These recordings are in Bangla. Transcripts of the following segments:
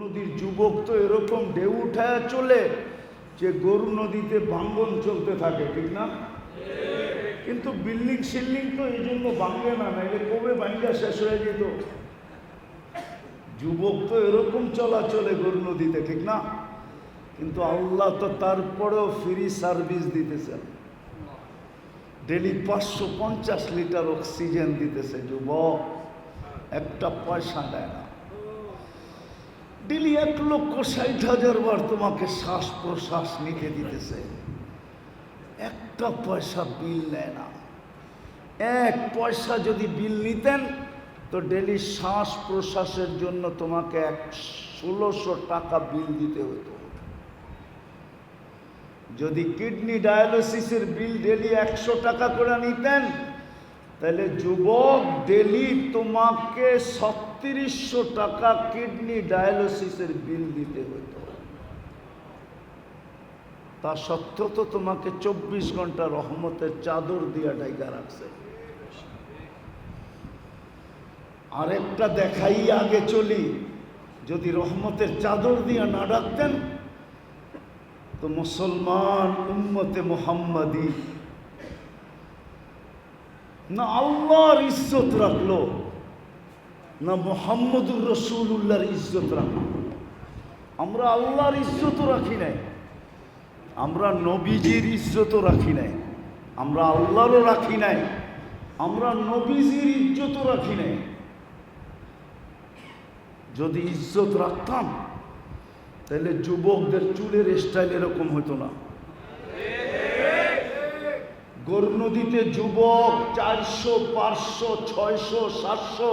নদীর যুবক তো এরকম ঢেউ উঠায় চলে যে গরু নদীতে ভাঙ্গন চলতে থাকে, ঠিক না? কিন্তু বিল্ডিং সিল্ডিং তো এই জন্য ভাঙ্গে না, নাইলে কবে ভাঙ্গা শেষ হয়ে যেত? যুবক তো এরকম চলাচলে গরু নদীতে, ঠিক না? কিন্তু আল্লাহ তো তারপরেও ফ্রি সার্ভিস দিতেছেন। ডেলি পাঁচশো পঞ্চাশ লিটার অক্সিজেন দিতেছে যুবক। একটা পয়সা দেয় না। ডেলি এক লক্ষ ষাট হাজার বার তোমাকে শ্বাস প্রশ্বাস নিতে দিতেছে। একটা পয়সা বিল নেয় না। এক পয়সা যদি বিল নিতেন, তো ডেলি শ্বাস প্রশ্বাসের জন্য তোমাকে এক ষোলোশো টাকা বিল দিতে হতো। যদি কিডনি ডায়ালিসিসের বিল ডেলি একশো টাকা করে নিতেন তাহলে যুবক ডেলি তোমাকে ছত্রিশশো টাকা কিডনি ডায়ালিসিসের বিল দিতে হতো। তা সত্ত্বেও তো তোমাকে চব্বিশ ঘণ্টা রহমতের চাদর দিয়া ডাইগা রাখছে। আরেকটা দেখাই আগে চলি। যদি রহমতের চাদর দিয়া না ডাকতেন তো মুসলমান উম্মতে মোহাম্মদী না আল্লাহর ইজ্জত রাখল, না মোহাম্মদুর রসুল্লাহর ইজ্জত রাখল। আমরা আল্লাহর ইজ্জতও রাখি নাই, আমরা নবীজির ইজ্জতও রাখি নাই, আমরা আল্লাহরও রাখি নাই, আমরা নবীজির ইজ্জতও রাখি নাই। যদি ইজ্জত রাখতাম, তাহলে যুবকদের চুলের স্টাইল এরকম হতো না। গোর নদীতে যুবক চারশো, পাঁচশো, ছয়শো, সাতশো।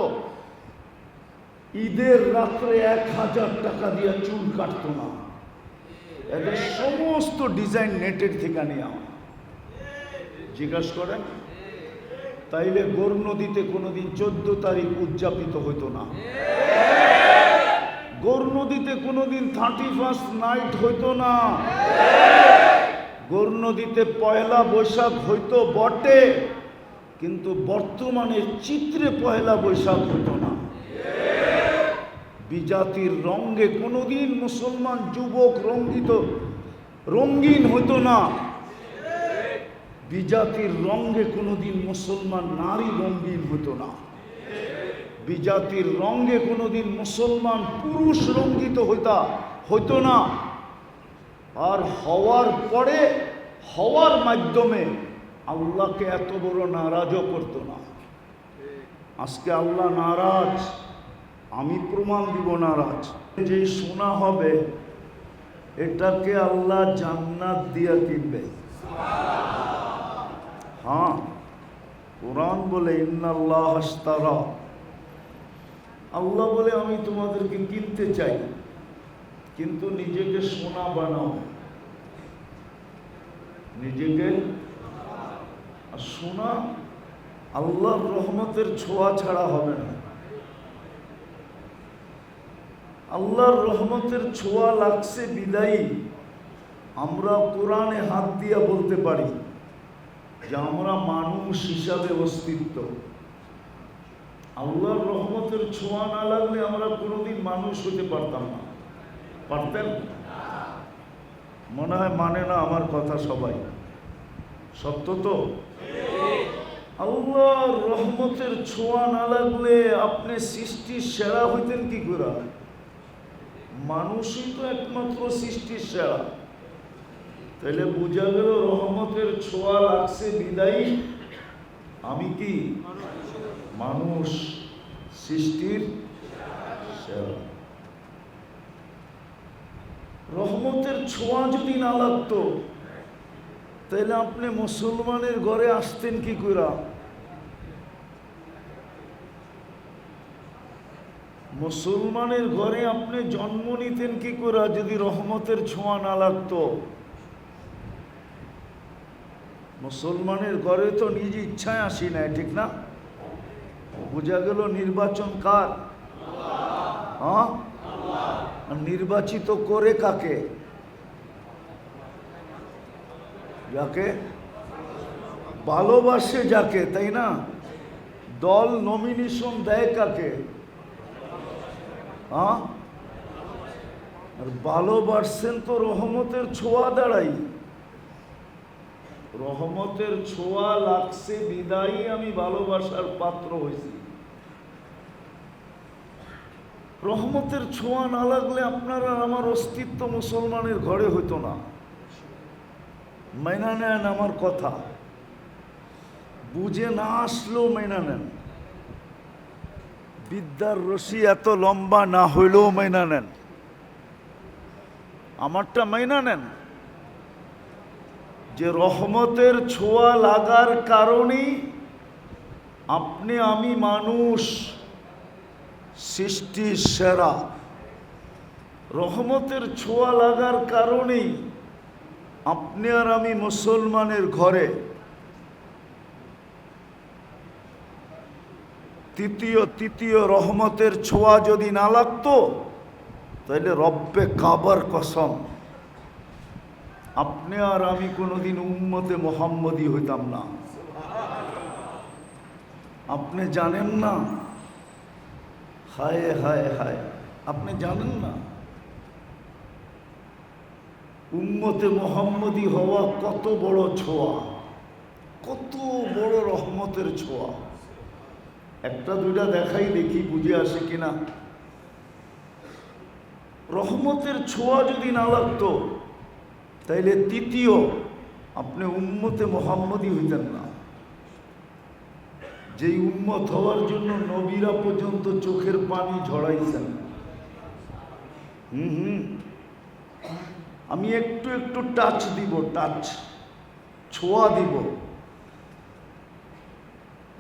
ঈদের রাত্রে এক হাজার টাকা দিয়ে চুল কাটতো না। এদের সমস্ত ডিজাইন নেটের থেকে নেওয়া জিজ্ঞাসা করেন? তাইলে গোর নদীতে কোনোদিন চোদ্দ তারিখ উদযাপিত হইতো না। গোর নদীতে কোনোদিন থার্টি ফার্স্ট নাইট হইতো না। গোর নদীতে পয়লা বৈশাখ হইতো বটে, কিন্তু বর্তমানে চিত্রে পয়লা বৈশাখ হইতো না। বিজাতির রঙ্গে কোনোদিন মুসলমান যুবক রঙ্গিত, রঙ্গিন হতো না। বিজাতির রঙ্গে কোনোদিন মুসলমান নারী রঙ্গিন হতো না। বিজাতির রঙ্গে কোনোদিন মুসলমান পুরুষ রঙ্গিত হইতা, হইতো না। আর হওয়ার পরে, হওয়ার মাধ্যমে আল্লাহকে এত বড় নারাজও করতো না। আজকে আল্লাহ নারাজ, আমি প্রমাণ দিব নারাজ। যে শোনা হবে, এটাকে আল্লাহ জান্নাত দিয়া কিনবে। হ্যাঁ কোরআন বলে, ইন্নাল্লাহ হাস্তারা আল্লাহ বলে, আমি তোমাদেরকে কিনতে চাই। কিন্তু নিজেকে সোনা বানাও। নিজেকে সোনা আল্লাহর রহমতের ছোঁয়া ছাড়া হবে না। আল্লাহর রহমতের ছোঁয়া লাগছে বিদায়ী। আমরা কোরআনে হাত দিয়া বলতে পারি যে আমরা মানুষ হিসাবে অস্তিত্ব। আল্লাহর রহমতের ছোঁয়া না লাগলে আমরা কোনোদিন মানুষ হতে পারতাম না। পারতেন? মনে হয় মানে না আমার কথা সবাই। সত্য তো? আল্লাহর রহমতের ছোঁয়া না লাগলে আপনি সৃষ্টির সেরা হইতেন কি করে? মানুষই তো একমাত্র সৃষ্টির সেরা। তাহলে বোঝা গেল রহমতের ছোঁয়া লাগছে বিদায়ী? আমি কি? মানুষ সৃষ্টির সেরা। রহমতের ছোঁয়া যদি না লাগতো, তাহলে আপনি মুসলমানের ঘরে আসতেন কি করে মুসলমানের ঘরে আপনি জন্ম নিতেন কি করে যদি রহমতের ছোঁয়া না লাগতো? মুসলমানের ঘরে তো নিজ ইচ্ছায় আসি নাই, ঠিক না? বোঝা গেল নির্বাচন কার? হ্যাঁ? নির্বাচিত করে কাকে? যাকে? ভালোবাসে যাকে, তাই না? দল নমিনেশন দেয় কাকে? হ্যাঁ? আর ভালোবাসছেন তো রহমতের ছোঁয়া দাঁড়াই রহমতের ছোঁয়া লাগছে, বিদায়ী আমি ভালোবাসার পাত্র হয়েছি। রহমতের ছোঁয়া না লাগলে আপনার আর আমার অস্তিত্ব মুসলমানের ঘরে হতো না। মেনা নেন আমার কথা। বুঝে না আসলেও মেনা নেন। বিদ্যার রশি এত লম্বা না হইলেও মেনা নেন। আমারটা মেনা নেন। যে রহমতের ছোঁয়া লাগার কারণেই আপনি আমি মানুষ। সৃষ্টির সেরা। রহমতের ছোঁয়া লাগার কারণেই আপনি আর আমি মুসলমানের ঘরে তৃতীয় তৃতীয় রহমতের ছোঁয়া যদি না লাগতো, তাহলে রব্বে কাবার কসম, আপনি আর আমি কোনোদিন উম্মতে মোহাম্মদী হইতাম না। আপনি জানেন না হায় হায় হায়। আপনি জানেন না? উম্মতে মোহাম্মদী হওয়া কত বড় ছোঁয়া, কত বড় রহমতের ছোঁয়া। একটা দুইটা দেখাই দেখি, বুঝে আসে কিনা। রহমতের ছোঁয়া যদি না লাগতো, তাইলে তৃতীয়, আপনি উম্মতে মোহাম্মদী হইতেন না। যেই উম্মত হওয়ার জন্য নবীরা পর্যন্ত চোখের পানি ঝড়াইছেন হুম হুম। আমি একটু একটু টাচ দিব টাচ ছোঁয়া দিব।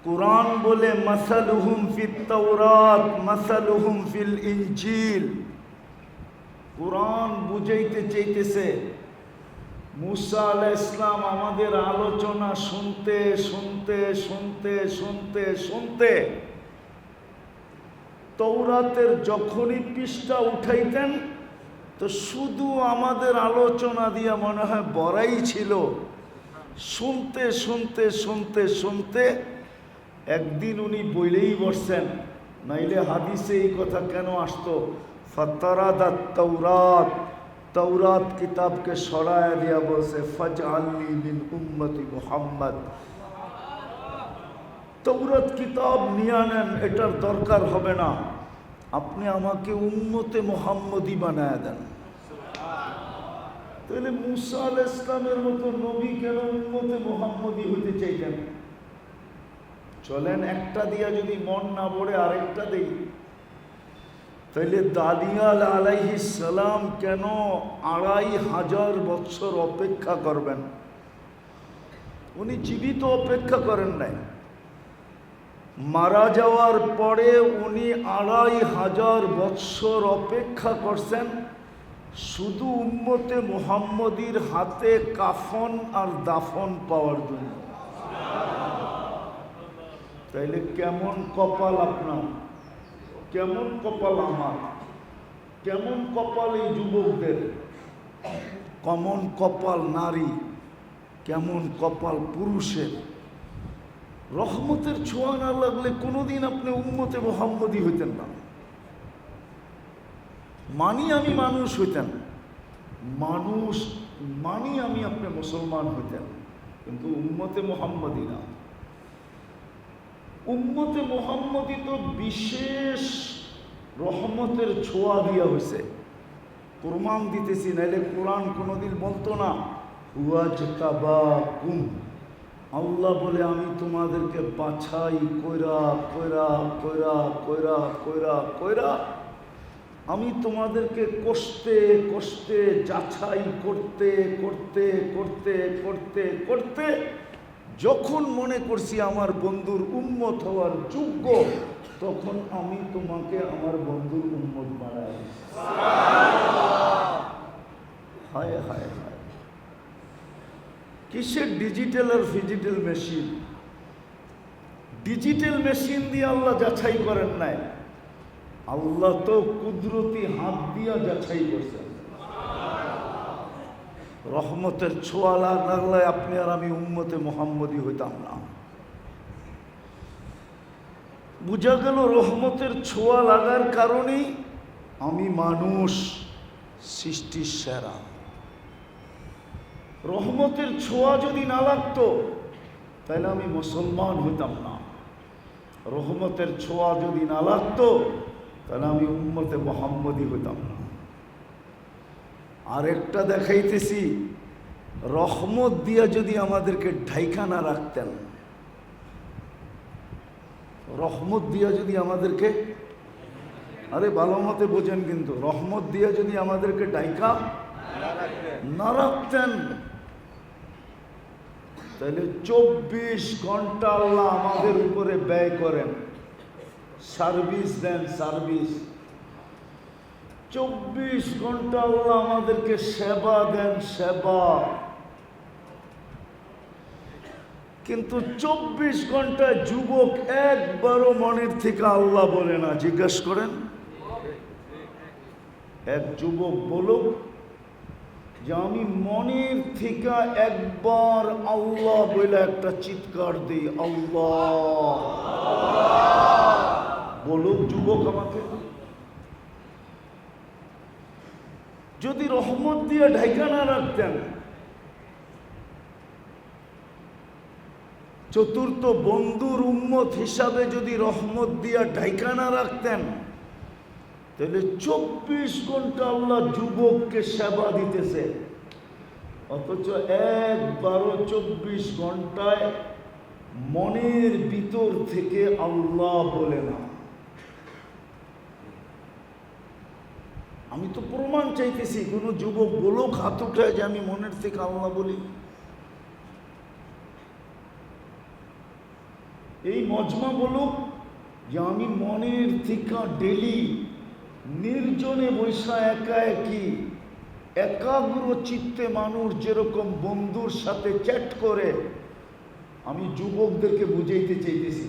কোরআন বলে, মাসালুহুম ফিত তাওরাত, মাসালুহুম ফিল ইনজিল। কোরআন বুঝাইতে চাইতেছে মুসা আলাহ ইসলাম আমাদের আলোচনা শুনতে শুনতে শুনতে শুনতে শুনতে তৌরাতের যখনই পৃষ্ঠা উঠাইতেন, তো শুধু আমাদের আলোচনা দিয়া মনে হয় বড়াই ছিল। শুনতে শুনতে শুনতে শুনতে একদিন উনি বইলেই বসছেন, নাইলে হাদিসে এই কথা কেন আসতো? ফতরাদাত তৌরাত তৌরাত কিতাবকে সরায় দিয়া বলছে ফজ আল্লি বিন উম্মতি মুহাম্মদ তৌরাত কিতাব নিয়ে নেন এটার দরকার হবে না আপনি আমাকে উম্মতে মোহাম্মদী বানায় দেন তাহলে মুসা আল ইসলামের মতো নবী কেন উম্মতে মোহাম্মদী হইতে চাইতেন চলেন একটা দিয়া যদি মন না পড়ে, আরেকটা দেই। তাইলে দাদিয়াল আলাইহি সালাম কেন আড়াই হাজার বছর অপেক্ষা করবেন? উনি জীবিত অপেক্ষা করেন নাই। মারা যাওয়ার পরে উনি আড়াই হাজার বৎসর অপেক্ষা করছেন। শুধু উম্মতে মোহাম্মদীর হাতে কাফন আর দাফন পাওয়ার জন্য। তাইলে কেমন কপাল আপনার? কেমন কপাল আমার? কেমন কপাল এই যুবকদের? কমন কপাল নারী? কেমন কপাল পুরুষের? রহমতের ছোঁয়া না লাগলে কোনোদিন আপনি উন্মতে মোহাম্মদী হইতেন না। মানি আমি মানুষ হইতেন। মানুষ মানি আমি আপনি মুসলমান হইতেন। কিন্তু উম্মতে মোহাম্মদী না। উম্মতে মোহাম্মদী তো বিশেষ রহমতের ছোঁয়া দিয়া হয়েছে প্রমাণ দিতেছি, নাইলে কোরআন কোনোদিন বলতো না আল্লাহ বলে, আমি তোমাদেরকে বাছাই, কইরা কইরা কইরা কইরা কইরা কইরা, আমি তোমাদেরকে কষ্টে কষ্টে যাচাই করতে করতে করতে করতে করতে যখন মনে করছি আমার বন্ধুর উন্মত হওয়ার যোগ্য, তখন আমি তোমাকে আমার বন্ধুর উন্মত বানাই। হায় হায় হায়। কিসের ডিজিটাল আর ফিজিটাল মেশিন ডিজিটাল মেশিন দিয়ে আল্লাহ যাচাই করেন নাই। আল্লাহ তো কুদরতি হাত দিয়া যাচাই করছেন। রহমতের ছোঁয়া লাগলে আপনি আর আমি উম্মতে মোহাম্মদী হইতাম না। বুঝা গেল রহমতের ছোঁয়া লাগার কারণেই আমি মানুষ সৃষ্টির সেরা। রহমতের ছোঁয়া যদি না লাগতো, তাহলে আমি মুসলমান হইতাম না। রহমতের ছোঁয়া যদি না লাগতো, তাহলে আমি উম্মতে মোহাম্মদী হইতাম না। আরেকটা দেখাইতেছি, রহমত দিয়া যদি আমাদেরকে ঢাইকা না রাখতেন, রহমত দিয়া যদি আমাদেরকে, আরে ভালো মতে বোঝেন কিন্তু, রহমত দিয়া যদি আমাদেরকে ডাইকা না রাখতেন, তাহলে চব্বিশ ঘণ্টা আল্লাহ আমাদের উপরে ব্যয় করেন। সার্ভিস দেন সার্ভিস। চব্বিশ ঘণ্টা আল্লাহ আমাদেরকে সেবা দেন, সেবা। কিন্তু চব্বিশ ঘণ্টা যুবক একবারও মনের থেকে আল্লাহ বলে না। জিজ্ঞেস করেন, এক যুবক বলুক যে, আমি মনের থেকে একবার আল্লাহ বলে একটা চিৎকার দিই, আল্লাহ। বলুক যুবক আমাকে। যদি রহমত দিয়ে ঢাইকা না রাখতেন, চতুর্থ বন্ধুর উম্মত হিসাবে যদি রহমত দিয়া ঢাইকা না রাখতেন, তাহলে চব্বিশ ঘণ্টা আল্লাহ যুবককে সেবা দিতেছে। অথচ এক বারো চব্বিশ ঘন্টায় মনের ভিতর থেকে আল্লাহ বলে না। আমি তো প্রমাণ চাইতেছি, কোনো যুবক বলুক হাত উঠায় যে আমি মনের থেকে আল্লাহ বলি। এই মজমা বলুক যে আমি মনের থেকে ডেলি নির্জনে বৈশা একা একই, একাগ্র চিত্তে মানুষ যেরকম বন্ধুর সাথে চ্যাট করে, আমি যুবকদেরকে বুঝাইতে চাইতেছি।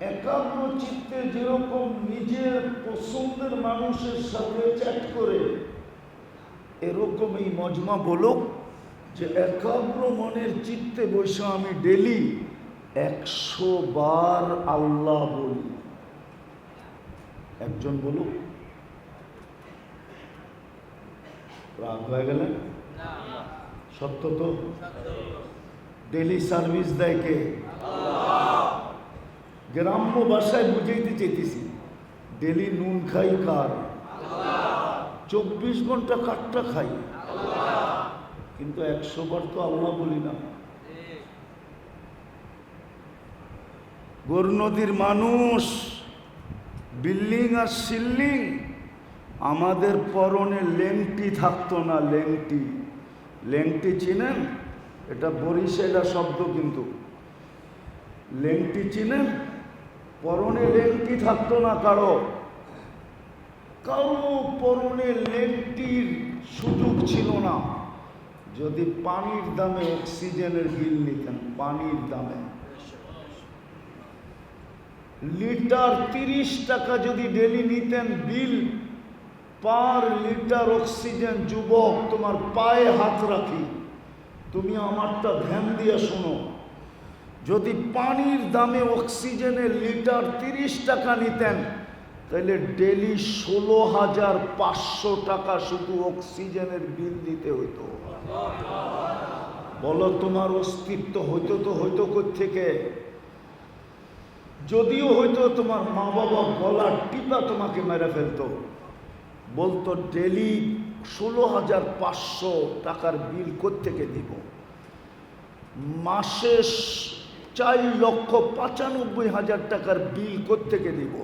একাগ্র চিত্তে যেরকম নিজের পছন্দের মানুষের সাথে চ্যাট করে এরকম এই মজমা বলুক যে একাগ্র মনের চিত্তে বসে আমি ডেলি একশো বার আল্লাহ বলি। একজন বলুক রাগ হয়ে গেলেন সত্য তো? ডেলি সার্ভিস দেয় কে? গ্রাম্য ভাষায় বুঝাইতে চেয়েছি ডেলি নুন খাই কার? চব্বিশ ঘণ্টা কাঠটা খাই। কিন্তু একশো বার তো আল্লাহ বলি না। গরু নদীর মানুষ, বিল্ডিং আর সিল্লিং আমাদের পরনে লেংটি থাকতো না, লেংটি। লেংটি চিনেন? এটা বরিশালা শব্দ কিন্তু। লেংটি চিনেন? পরনে লেংটি থাকতো না কারও। কারও পরনে লেংটির সুযোগ ছিল না। যদি পানির দামে অক্সিজেনের বিল নিতেন, পানির দামে। লিটার তিরিশ টাকা যদি ডেলি নিতেন বিল, পার লিটার অক্সিজেন যুবক, তোমার পায়ে হাত রাখি। তুমি আমারটা ধ্যান দিয়ে শোনো। যদি পানির দামে অক্সিজেনের লিটার তিরিশ টাকা নিতেন, তাহলে ডেলি ষোলো হাজার পাঁচশো টাকা শুধু অক্সিজেনের বিল দিতে হইতো। বলো তোমার অস্তিত্ব হইতো তো হইতো থেকে যদিও হয়তো তোমার মা বাবা গলার টিপা তোমাকে মেরে ফেলতো। বলতো ডেলি ষোলো হাজার পাঁচশো টাকার বিল থেকে দিব? মাসে চার লক্ষ পঁচানব্বই হাজার টাকার বিল থেকে দিব?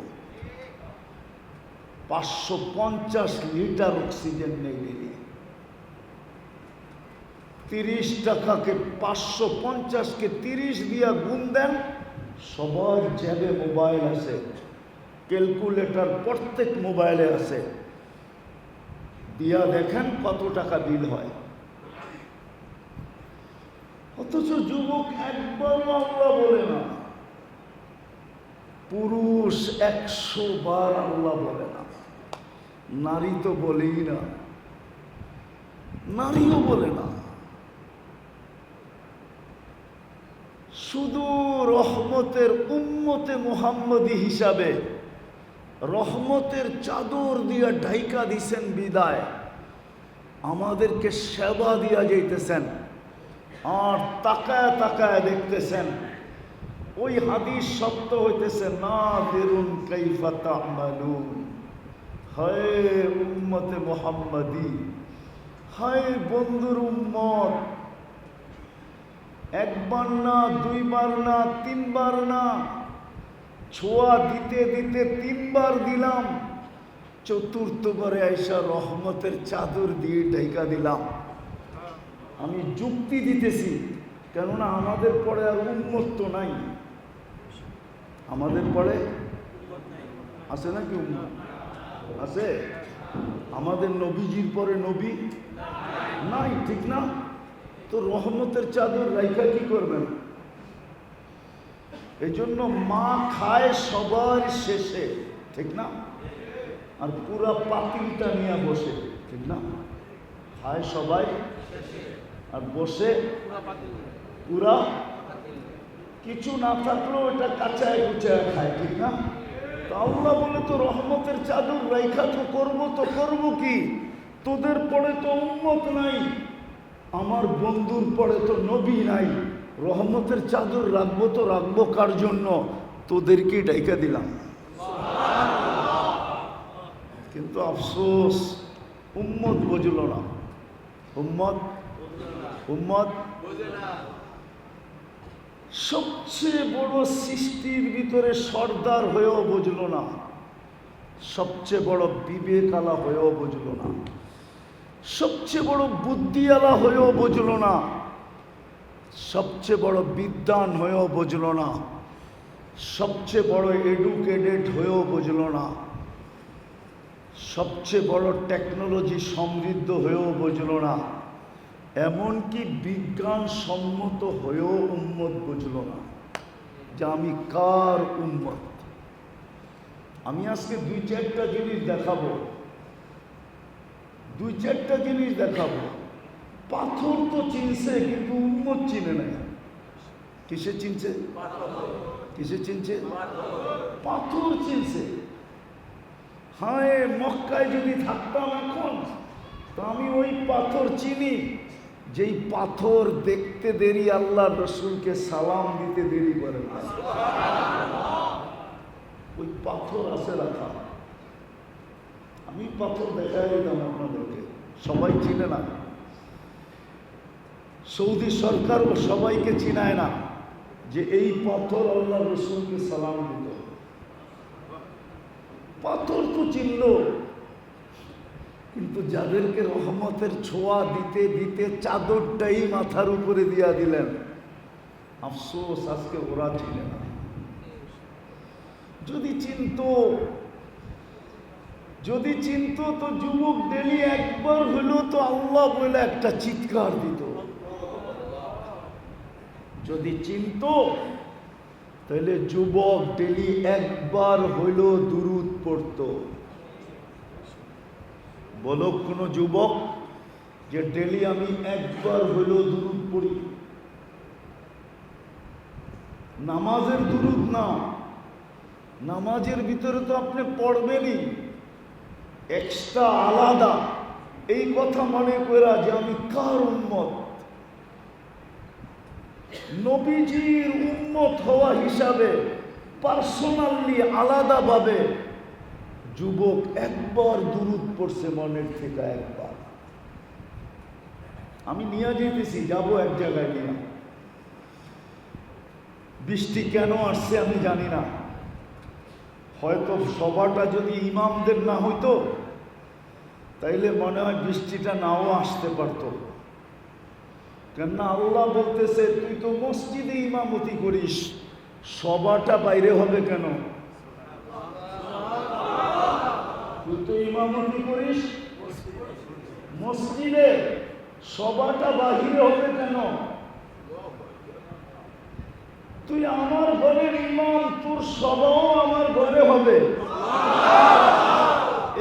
পাঁচশো পঞ্চাশ লিটার অক্সিজেন নেই ডেলি তিরিশ টাকাকে পাঁচশো পঞ্চাশকে তিরিশ দিয়া গুণ দেন, সবার জ্যাবে মোবাইল আছে, ক্যালকুলেটর প্রত্যেক মোবাইলে আছে। দিয়া দেখেন কত টাকা বিল হয়। অথচ যুবক একবারও আল্লাহ বলে না। পুরুষ একশো বার আল্লাহ বলে না। নারী তো বলেই না। নারীও বলে না। শুধু রহমতের উম্মতে মোহাম্মদী হিসাবে রহমতের চাদর দিয়া ঢাইকা দিছেন বিদায়। আমাদেরকে সেবা দিয়া যাইতেছেন। আর তাকায় তাকায় দেখতেছেন, ওই হাদিস সত্য হইতেছে, না দেরুন কাইফা তামালুন হায় উম্মতে মোহাম্মদী, হায় বন্ধুর উম্মত, একবার না, দুইবার না, তিনবার না, ছোঁয়া দিতে দিতে তিনবার দিলাম, চতুর্থবারে আইসা রহমতের চাদর দিয়ে ঢেকা দিলাম। আমি যুক্তি দিতেছি, কেননা আমাদের পরে আর উন্মত্ত নাই। আমাদের পরে আছে নাকি উম্মত আছে? আমাদের নবীজির পরে নবী নাই, ঠিক না? তো রহমতের চাদর রাইখা কি করবেন? এই জন্য মা খায় সবার শেষে, ঠিক না? আর পুরা পাতিলটা নিয়ে বসে, ঠিক না? খায় সবাই আর বসে পুরা কিছু না থাকলেও এটা কাঁচায় কুচায় খায়, ঠিক না? তো আল্লাহ বলে তো রহমতের চাদর রাইখা, তো করব তো করব কি? তোদের পরে তো উন্মত নাই, আমার বন্ধুর পরে তো নবী নাই। রহমতের চাদর রাখব তো রাখব কার জন্য? তোদেরকে ডাইকা দিলাম। কিন্তু আফসোস, উম্মত বুঝল না। উম্মত উম্মত, সবচেয়ে বড় সৃষ্টির ভিতরে সর্দার হয়েও বুঝল না। সবচেয়ে বড় বিবেকালা হয়েও বুঝল না। সবচেয়ে বড় বুদ্ধিওয়ালা হয়েও বুঝল না। সবচেয়ে বড় বিদ্যান হয়েও বুঝল না। সবচেয়ে বড় এডুকেটেড হয়েও বুঝল না। সবচেয়ে বড় টেকনোলজি সমৃদ্ধ হয়েও বুঝল না। এমনকি বিজ্ঞান সম্মত হয়েও উন্মত বুঝল না যে আমি কার উন্মত আমি আজকে দুই চারটা জিনিস দেখাবো। দুই চারটা জিনিস দেখাবো। পাথর তো চিনছে, কিন্তু উন্মত চিনে নাই কিসে চিনছে? কিসে চিনছে? পাথর চিনছে। হ্যাঁ মক্কায় যদি থাকতাম এখন, তো আমি ওই পাথর চিনি। যেই পাথর দেখতে দেরি, আল্লাহ রসুলকে সালাম দিতে দেরি করে না। ওই পাথর আছে রাখা। আমি পাথর দেখাই দিলাম আপনাদেরকে। সবাই চিনে না। সৌদি সরকারও সবাইকে চিনায় না যে এই পাথর আল্লাহ রসুলকে সালাম দিত। পাথর তো চিনল। কিন্তু যাদেরকে রহমতের ছোঁয়া দিতে দিতে চাদরটাই মাথার উপরে দিয়া দিলেন, আফসোস, আজকে ওরা ছিল না। যদি চিনত যদি চিনত, তো যুবক ডেলি একবার হলো তো আল্লাহ বলে একটা চিৎকার দিত। যদি চিনত, তাহলে যুবক ডেলি একবার হইল দুরুদ পড়ত। বলো কোনো যুবক, যে ডেলি আমি একবার হইল দুরুদ পড়ি। নামাজের দুরুদ না, নামাজের ভিতরে তো আপনি পড়বেনই। এক্সট্রা আলাদা। এই কথা মনে করা যে আমি কার উন্মত নবীজির উন্মত হওয়া হিসাবে পার্সোনালি আলাদাভাবে যুবক একবার দুরুদ পড়ছে মনের থেকে একবার। আমি নিয়ে যেতেছি, যাব এক জায়গায় নিয়ে। বৃষ্টি কেন আসছে আমি জানি না। হয়তো সভাটা যদি ইমামদের না হইতো, তাইলে মনে হয় বৃষ্টিটা নাও আসতে পারতো। কেননা আল্লাহ বলতেছে, তুই তো মসজিদে ইমামতি করিস, সভাটা বাইরে হবে কেন? তুই তো ইমামতি করিস? মসজিদে সভাটা বাহিরে হবে কেন? তুই আমার ঘরের ইমাম, তোর সভাও আমার ঘরে হবে।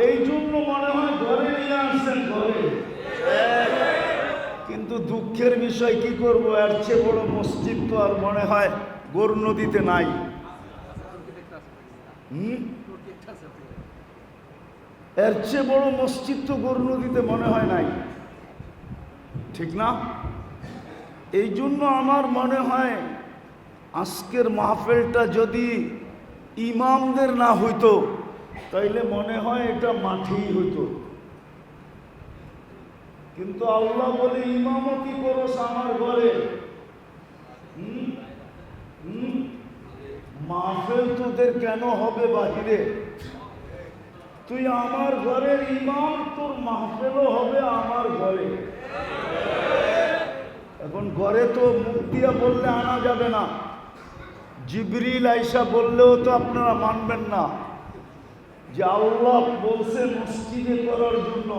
এই জন্য মনে হয় ঘরে নিয়ে আসছেন ঘরে। কিন্তু দুঃখের বিষয় কি করব? এর চেয়ে বড় মসজিদ তো আর মনে হয় গরু নদীতে নাই। হুম? এর চেয়ে বড় মসজিদ তো গরু নদীতে মনে হয় নাই। ঠিক না? এই জন্য আমার মনে হয় আজকের মাহফেলটা যদি ইমামদের না হইতো, তাইলে মনে হয় এটা মাঠেই হইতো। কিন্তু আল্লাহ বলে, ইমামতি করোস আমার ঘরে? মাহফিল তোদের কেন হবে বাহিরে? তুই আমার ঘরের ইমাম, তোর মাহফিলও হবে আমার ঘরে। এখন ঘরে তো মুখ দিয়া বললে আনা যাবে না। জিবরিল আইসা বললেও তো আপনারা মানবেন না যে আল্লাহ বলছে মসজিদে করার জন্য।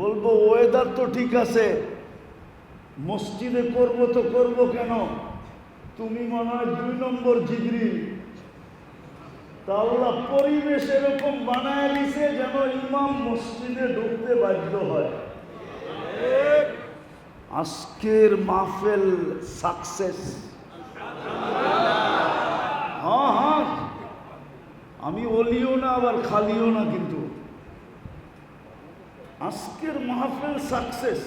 বলব ওয়েদার তো ঠিক আছে, মসজিদে করব তো করব কেন? তুমি মনে হয় দুই নম্বর জিবরিল। তা আল্লাহ পরিবেশ এরকম বানায় দিছে যেন ইমাম মসজিদে ঢুকতে বাধ্য হয়। আজকের মাহফিল সাকসেস হ্যাঁ হ্যাঁ। আমি অলিও না, আবার খালিও না কিন্তু। আজকের মাহফিল সাকসেস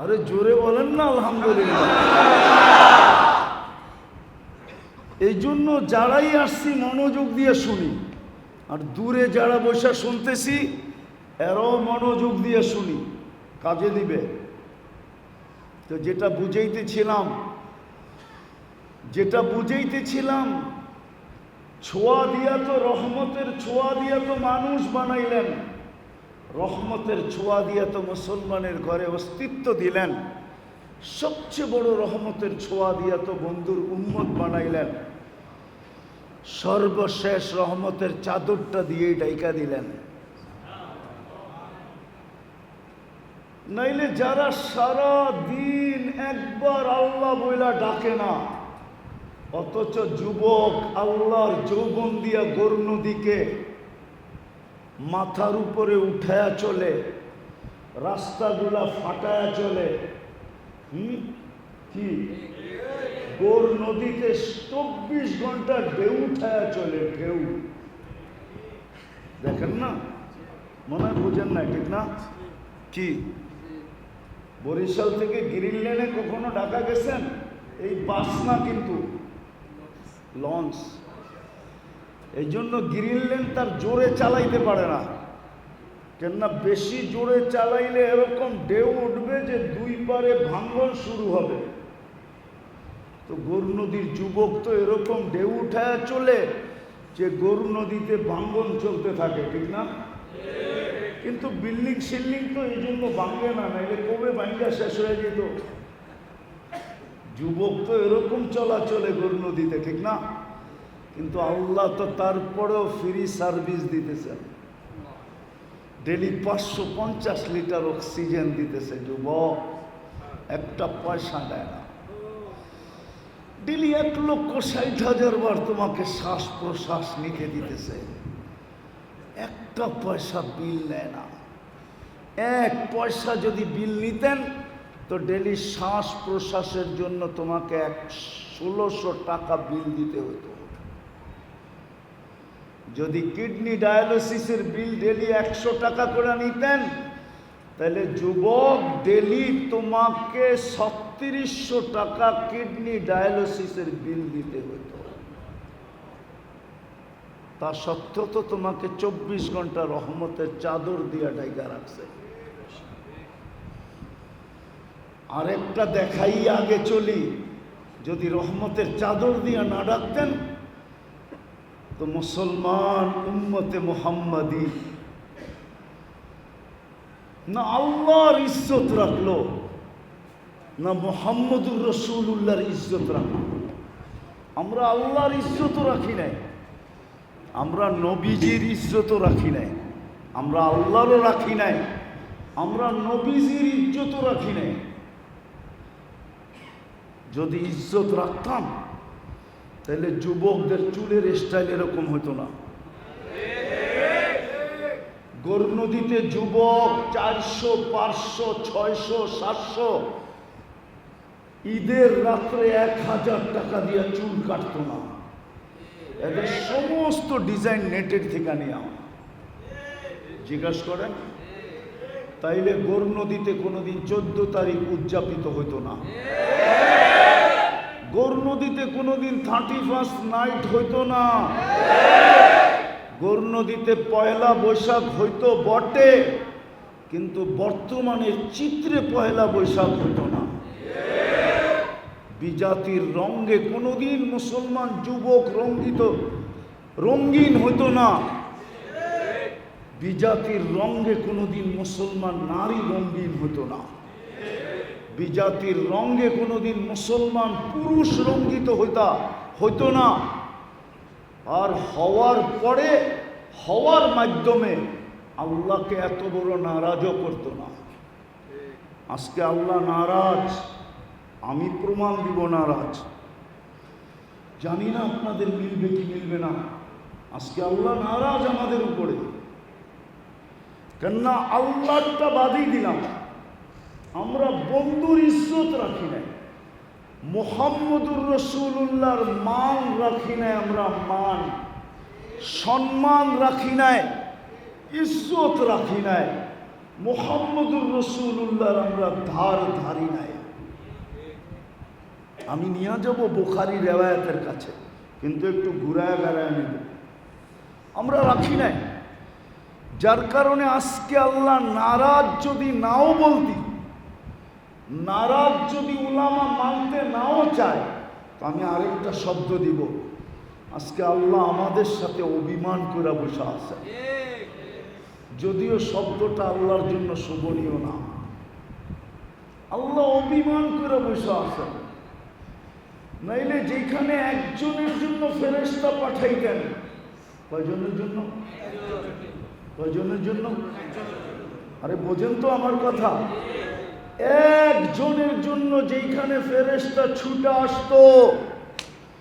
আরে জোরে বলেন না, আলহামদুলিল্লাহ। এই জন্য যারাই আসছি মনোযোগ দিয়ে শুনি। আর দূরে যারা বসে শুনতেছি, এরাও মনোযোগ দিয়ে শুনি, কাজে দিবে। তো যেটা বুঝাইতেছিলাম যেটা বুঝাইতেছিলাম, ছোঁয়া দিয়া তো রহমতের ছোঁয়া দিয়া তো মানুষ বানাইলেন, রহমতের ছোঁয়া দিয়া তো মুসলমানের ঘরে অস্তিত্ব দিলেন, সবচেয়ে বড় রহমতের ছোঁয়া দিয়া তো বন্ধুর উম্মত বানাইলেন। সর্বশেষ রহমতের চাদরটা দিয়েই ডাইকা দিলেন। নাইলে যারা সারা দিন একবার আল্লাহ বইলা ডাকে না, অথচ যুবক আল্লাহর যৌবন দিয়া গর নদীকে মাথার উপরে উঠায়া চলে, রাস্তাগুলা ফাটায়া চলে। হুম? কি? গোর নদীতে চব্বিশ ঘণ্টা ঢেউ উঠায়া চলে ঢেউ। দেখেন না? মনে হয় বোঝেন না ঠিক না? কি? বরিশাল থেকে গ্রিন লেনে কখনো ঢাকা গেছেন? এই বাস না কিন্তু, লঞ্চ। এই জন্য গ্রিন লেন তার জোরে চালাইতে পারে না। কেননা বেশি জোরে চালাইলে এরকম ঢেউ উঠবে যে দুই পারে ভাঙ্গন শুরু হবে। তো গরু নদীর যুবক তো এরকম ঢেউ উঠায় চলে যে গরু নদীতে ভাঙ্গন চলতে থাকে, ঠিক না? কিন্তু বিল্ডিং সিল্ডিং তো এই জন্য ভাঙবে না, নাইলে কবে ভাঙ্গা শেষ হয়ে যেত? যুবক তো এরকম চলাচলে গরু নদীতে ঠিক না? কিন্তু আল্লাহ তো তারপরেও ফ্রি সার্ভিস দিতেছেন। ডেলি পাঁচশো পঞ্চাশ লিটার অক্সিজেন দিতেছে যুবক। একটা পয়সা দেয় না। ডেলি এক লক্ষ ষাট হাজার বার তোমাকে শ্বাস প্রশ্বাস নিতে দিতেছে। একটা পয়সা বিল নেয় না। এক পয়সা যদি বিল নিতেন, তো ডেলি শ্বাস প্রশ্বাসের জন্য তোমাকে এক ষোলোশো টাকা বিল দিতে হতো। যদি কিডনি ডায়ালিসিসের বিল ডেলি একশো টাকা করে নিতেন, তাহলে যুবক ডেলি তোমাকে ছত্রিশশো টাকা কিডনি ডায়ালিসিসের বিল দিতে হতো। তা সত্ত্বেও তো তোমাকে চব্বিশ ঘণ্টা রহমতের চাদর দিয়া ডাইকা রাখছে। আরেকটা দেখাই আগে চলি, যদি রহমতের চাদর দিয়া না ডাকতেন, তো মুসলমান উম্মতে মোহাম্মদী না আল্লাহর ইজ্জত রাখল। না মোহাম্মদুর রসুল্লাহর ইজ্জত রাখল আমরা আল্লাহর ইজ্জতও রাখি নাই। আমরা নবীজির ইজ্জতও রাখি নাই। আমরা আল্লাহরও রাখি নাই। আমরা নবীজির ইজ্জতও রাখি নাই। যদি ইজ্জত রাখতাম, তাহলে যুবকদের চুলের স্টাইল এরকম হতো না। গরু নদীতে যুবক চারশো, পাঁচশো, ছয়শো, সাতশো ঈদের রাত্রে এক হাজার টাকা দিয়ে চুল কাটতো না। এদের সমস্ত ডিজাইন নেটের থেকে নেওয়া জিজ্ঞাসা করেন, তাইলে গোর নদীতে কোনোদিন চোদ্দ তারিখ উদযাপিত হতো না। গোর নদীতে কোনোদিন থার্টি ফার্স্ট নাইট হইতো না। গোর নদীতে পয়লা বৈশাখ হইতো বটে, কিন্তু বর্তমানে চিত্রে পয়লা বৈশাখ হইতো না। বিজাতির রঙ্গে কোনোদিন মুসলমান যুবক রঙ্গিত, রঙ্গিন হতো না। বিজাতির রঙ্গে কোনোদিন মুসলমান নারী রঙ্গিন হতো না। বিজাতির রঙ্গে কোনোদিন মুসলমান পুরুষ রঙ্গিত হইতা, হইতো না। আর হওয়ার পরে, হওয়ার মাধ্যমে আল্লাহকে এত বড় নারাজও করতো না। আজকে আল্লাহ নারাজ। আমি প্রমাণ দিব নারাজ জানি না আপনাদের মিলবে কি মিলবে না। আজকে আল্লাহ নারাজ আমাদের উপরে। কেননা আল্লাহটা বাদই দিলাম। আমরা বন্ধুর ইজ্জত রাখি নাই। মোহাম্মদুর রসুল্লাহর মান রাখি নাই আমরা মান। সম্মান রাখি নাই। ইজ্জত রাখি নাই। মোহাম্মদুর রসুল্লাহর আমরা ধার ধারি নাই। আমি নিয়ে যাব বোখারি রেওয়ায়তের কাছে, কিন্তু একটু ঘুরায় বেড়ায় নেব। আমরা রাখি নাই। যার কারণে আজকে আল্লাহ নারাজ যদি নাও বলতি, নারাজ যদি উলামা মানতে নাও চায়, তো আমি আরেকটা শব্দ দিব। আজকে আল্লাহ আমাদের সাথে অভিমান করে বসে আছে। যদিও শব্দটা আল্লাহর জন্য শোভনীয় না। আল্লাহ অভিমান করে বসে আছেন নাইলে যেখানে একজনের জন্য ফেরেস্তা পাঠাইতেন, কয়জনের জন্য? কয়জনের জন্য? আরে বোঝেন তো আমার কথা। একজনের জন্য যেইখানে ফেরেস্তা ছুটে আসতো